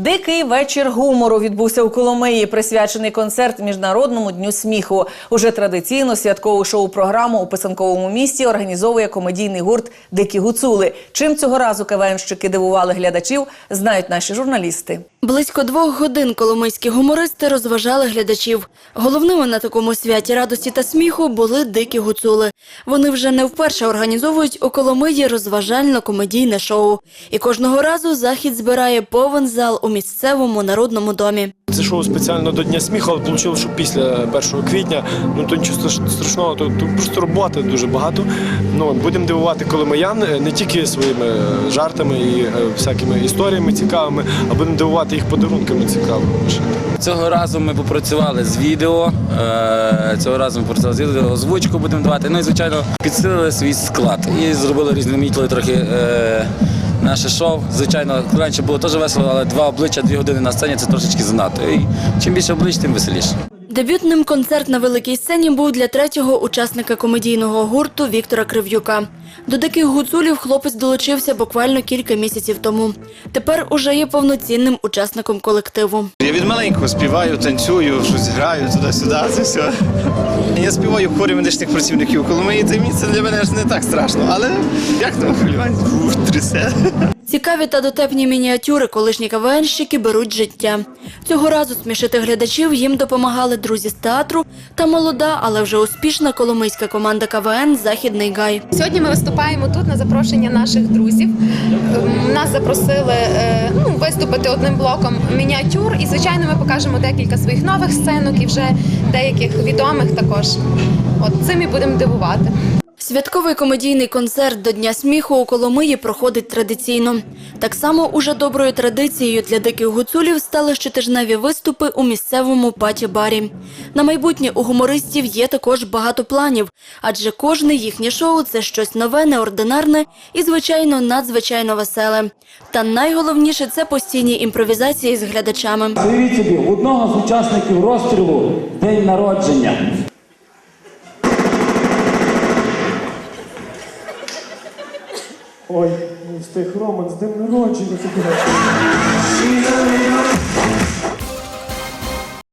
Дикий вечір гумору відбувся у Коломиї, присвячений концерт Міжнародному дню сміху. Уже традиційно святкову шоу-програму у писанковому місті організовує комедійний гурт Дикі гуцули. Чим цього разу КВНщики дивували глядачів, знають наші журналісти. Близько двох годин коломийські гумористи розважали глядачів. Головними на такому святі радості та сміху були дикі гуцули. Вони вже не вперше організовують у Коломиї розважально-комедійне шоу. І кожного разу захід збирає повен зал у місцевому народному домі. Це шоу спеціально до Дня сміху, але вийшло, що після 1 квітня, ну то нічого страшного, то, то просто роботи дуже багато. Ну, будемо дивувати коломиян е, не тільки своїми е, жартами і е, всякими історіями цікавими, а будемо дивувати їх подарунками цікавими. Цього разу ми попрацювали з відео. е, Цього разу ми попрацювали з відео, озвучку будемо давати. Ну і звичайно підсилили свій склад і зробили різноманітливі трохи е, наше шоу. Звичайно, раніше було теж весело, але два обличчя, дві години на сцені це трошечки занадто. І чим більше облич, тим веселіше. Дебютним концерт на великій сцені був для третього учасника комедійного гурту Віктора Крив'юка. До диких гуцулів хлопець долучився буквально кілька місяців тому. Тепер уже є повноцінним учасником колективу. Я від маленького співаю, танцюю, щось граю туди-сюди, це все. Я співаю в хорі медичних працівників Коломиї, це для мене ж не так страшно, але як там хвилювання? Трясе. Цікаві та дотепні мініатюри колишні КВНщики беруть життя. Цього разу смішити глядачів їм допомагали друзі з театру та молода, але вже успішна коломийська команда КВН Західний Гай. Сьогодні ми виступаємо тут на запрошення наших друзів. Ем, Нас запросили е, ну, виступити одним блоком мініатюр, і звичайно, ми покажемо декілька своїх нових сценок і вже деяких відомих також. От цим і будемо дивувати. Святковий комедійний концерт до Дня сміху у Коломиї проходить традиційно. Так само уже доброю традицією для диких гуцулів стали щотижневі виступи у місцевому паті-барі. На майбутнє у гумористів є також багато планів, адже кожне їхнє шоу це щось нове, неординарне і, звичайно, надзвичайно веселе. Та найголовніше це постійні імпровізації з глядачами. Уявіть собі, одного з учасників розстрілу день народження. Ой, не встиг Роман з днем народження.